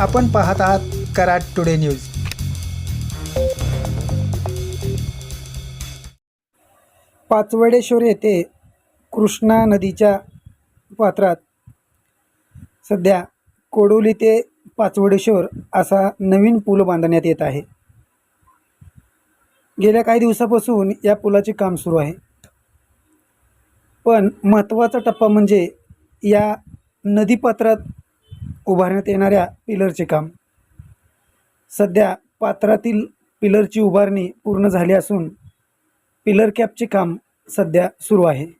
आपण पाहत आहात कराड टुडे न्यूज. पाचवडेश्वर येथे कृष्णा नदीच्या पात्रात सध्या कोडोली ते पाचवडेश्वर असा नवीन पूल बांधण्यात येत आहे. गेल्या काही दिवसापासून या पुलाचे काम सुरू आहे. पण महत्त्वाचा टप्पा म्हणजे या नदीपात्रात उभारण्यात येणाऱ्या पिलरचे काम. सध्या पात्रातील पिलरची उभारणी पूर्ण झाली असून पिलर कॅपचे काम सध्या सुरू आहे.